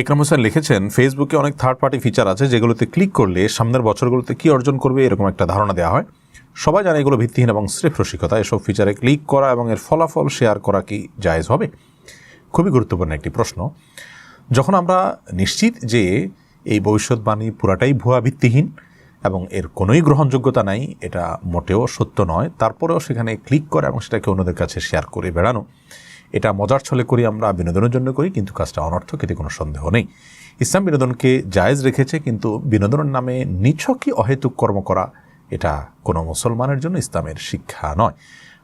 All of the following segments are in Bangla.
একরাম হোসেন লিখেছেন ফেসবুকে অনেক থার্ড পার্টি ফিচার আছে যেগুলোতে ক্লিক করলে সামনের বছরগুলোতে কি অর্জন করবে এরকম একটা ধারণা দেওয়া হয়। সবাই জানে এগুলো ভিত্তিহীন এবং স্রেফ রসিকতা। এসব ফিচারে ক্লিক করা এবং এর ফলাফল শেয়ার করা কি জায়েজ হবে? খুবই গুরুত্বপূর্ণ একটি প্রশ্ন। যখন আমরা নিশ্চিত যে এই ভবিষ্যৎবাণী পুরাটাই ভুয়া ভিত্তিহীন এবং এর কোনোই গ্রহণযোগ্যতা নাই, এটা মোটেও সত্য নয়, তারপরেও সেখানে ক্লিক করা এবং সেটাকে অন্যদের কাছে শেয়ার করে বেড়ানো এটা মজার ছলে করি আমরা, বিনোদনের জন্য করি, কিন্তু কাজটা অনর্থক, এতে কোনো সন্দেহ নেই। ইসলাম বিনোদনকে জায়েজ রেখেছে, কিন্তু বিনোদনের নামে নিছকই অহেতুক কর্ম করা, এটা কোনো মুসলমানের জন্য ইসলামের শিক্ষা নয়।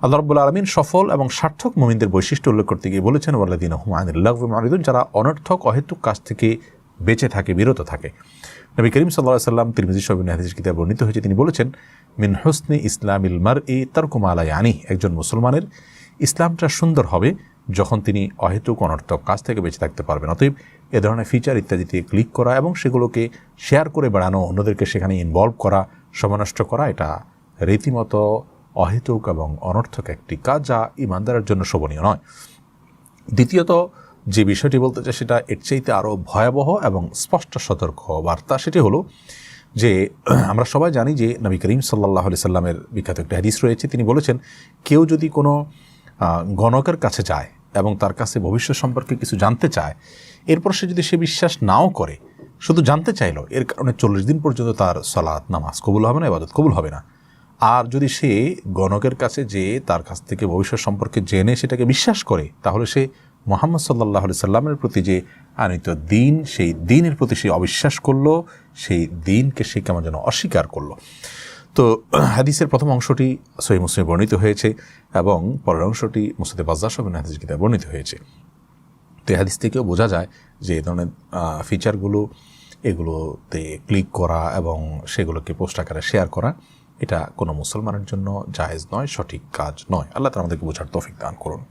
আল্লাহ রব্বুল আলমিন সফল এবং সার্থক মোমিনদের বৈশিষ্ট্য উল্লেখ করতে গিয়ে বলেছেন ওয়াল্লাদিন হুমায়ুল্লাহমারিদুন যারা অনর্থক, অহেতুক কাজ থেকে বেঁচে থাকে, বিরত থাকে। নবী করিম সাল্লাহ সাল্লাম, তিরমিজি সবিন হাদিস কিতাব বর্ণিত হয়েছে, তিনি বলেছেন, মিন হুসনি ইসলামিল মার ই তারকুমা আলাই আনি একজন মুসলমানের ইসলামটা সুন্দর হবে যখন তিনি অহেতুক অনর্থক কাজ থেকে বেঁচে থাকতে পারবেন। অতএব এ ধরনের ফিচার ইত্যাদিতে ক্লিক করা এবং সেগুলোকে শেয়ার করে বেড়ানো, অন্যদেরকে সেখানে ইনভলভ করা, সমনষ্ট করা, এটা রীতিমতো অহেতুক এবং অনর্থক একটি কাজ যা ইমানদারের জন্য শোভনীয় নয়। দ্বিতীয়ত, যে বিষয়টি বলতে চাই সেটা এর চাইতে আরও ভয়াবহ এবং স্পষ্ট সতর্ক বার্তা সেটি হলো যে, আমরা সবাই জানি যে নবী করিম সাল্লাহ আলি সাল্লামের বিখ্যাত একটা হাদিস রয়েছে। তিনি বলেছেন, কেউ যদি কোনো গণকের কাছে যায় এবং তার কাছে ভবিষ্যৎ সম্পর্কে কিছু জানতে চায়, এরপর সে যদি সে বিশ্বাস নাও করে, শুধু জানতে চাইলো, এর কারণে চল্লিশ দিন পর্যন্ত তার সালাত নামাজ কবুল হবে না এবাদত কবুল হবে না। আর যদি সে গণকের কাছে যে তার কাছ থেকে ভবিষ্যৎ সম্পর্কে জেনে সেটাকে বিশ্বাস করে, তাহলে সে মোহাম্মদ সাল্লাহ সাল্লামের প্রতি যে আনিত দিন, সেই দিনের প্রতি সে অবিশ্বাস করল, সেই দিনকে সে কেমন যেন অস্বীকার করল। তো হাদিসের প্রথম অংশটি সহি মুসলিমে বর্ণিত হয়েছে এবং পরের অংশটি মুসাদে বাজার সবিন হাদিস কিতাবে বর্ণিত হয়েছে। তো এই হাদিস থেকেও বোঝা যায় যে এই ধরনের ফিচারগুলো এগুলোতে ক্লিক করা এবং সেগুলোকে পোস্ট আকারে শেয়ার করা, এটা কোনো মুসলমানের জন্য জায়েজ নয়, সঠিক কাজ নয়। আল্লাহ তারা আমাদেরকে বোঝার তৌফিক দান করুন।